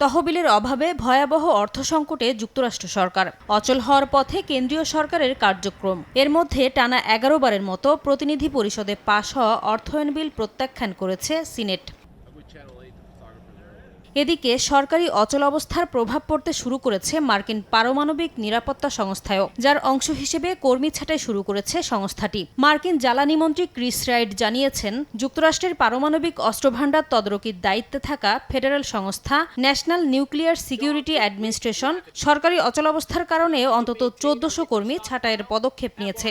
তহবিলের অভাবে ভয়াবহ অর্থ সংকটে যুক্তরাষ্ট্র সরকার। অচল হওয়ার পথে কেন্দ্রীয় সরকারের কার্যক্রম। এর মধ্যে টানা এগারো বারের মতো প্রতিনিধি পরিষদে পাশ হওয়া অর্থায়ন বিল প্রত্যাখ্যান করেছে সিনেট। এদিকে সরকারি অচল অবস্থার প্রভাব পড়তে শুরু করেছে মার্কিন পারমাণবিক নিরাপত্তা সংস্থায়ও, যার অংশ হিসেবে কর্মী ছাঁটাই শুরু করেছে সংস্থাটি। মার্কিন জ্বালানি মন্ত্রী ক্রিস রাইড জানিয়েছেন, যুক্তরাষ্ট্রের পারমাণবিক অস্ত্রভাণ্ডার তদারকির দায়িত্বে থাকা ফেডারেল সংস্থা ন্যাশনাল নিউক্লিয়ার সিকিউরিটি অ্যাডমিনিস্ট্রেশন সরকারি অচলাবস্থার কারণে অন্তত চোদ্দশো কর্মী ছাঁটাইয়ের পদক্ষেপ নিয়েছে।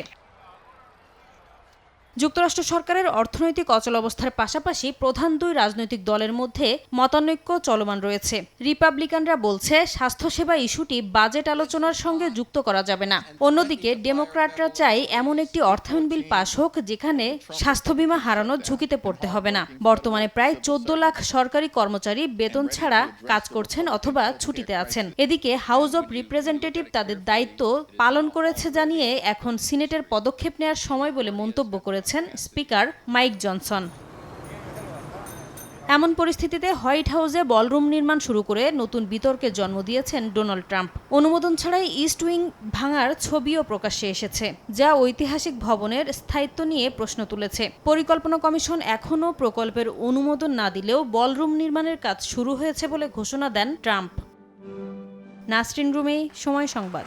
যুক্তরাষ্ট্র সরকারের অর্থনৈতিক অচলাবস্থার পাশাপাশি প্রধান দুই রাজনৈতিক দলের মধ্যে মতানৈক্য চলমান রয়েছে। রিপাবলিকানরা বলছে, স্বাস্থ্যসেবা ইস্যুটি বাজেট আলোচনার সঙ্গে যুক্ত করা যাবে না। অন্যদিকে, ডেমোক্র্যাটরা চাই এমন একটি অর্থায়ন বিল পাশ হোক, যেখানে স্বাস্থ্য বিমা হারানোর ঝুঁকিতে পড়তে হবে না। বর্তমানে প্রায় চোদ্দ লাখ সরকারি কর্মচারী বেতন ছাড়া কাজ করছেন অথবা ছুটিতে আছেন। এদিকে, হাউস অব রিপ্রেজেন্টেটিভ তাদের দায়িত্ব পালন করেছে জানিয়ে এখন সিনেটের পদক্ষেপ নেওয়ার সময় বলে মন্তব্য করেছেন স্পিকার মাইক জনসন। এমন পরিস্থিতিতে হোয়াইট হাউসে বলরুম নির্মাণ শুরু করে নতুন বিতর্কে জন্ম দিয়েছেন ডোনাল্ড ট্রাম্প। অনুমোদন ছাড়াই ইস্ট উইং ভাঙার ছবিও প্রকাশ্যে এসেছে, যা ঐতিহাসিক ভবনের স্থায়িত্ব নিয়ে প্রশ্ন তুলেছে। পরিকল্পনা কমিশন এখনও প্রকল্পের অনুমোদন না দিলেও বলরুম নির্মাণের কাজ শুরু হয়েছে বলে ঘোষণা দেন ট্রাম্প। নাসরিন রুমে, সময় সংবাদ।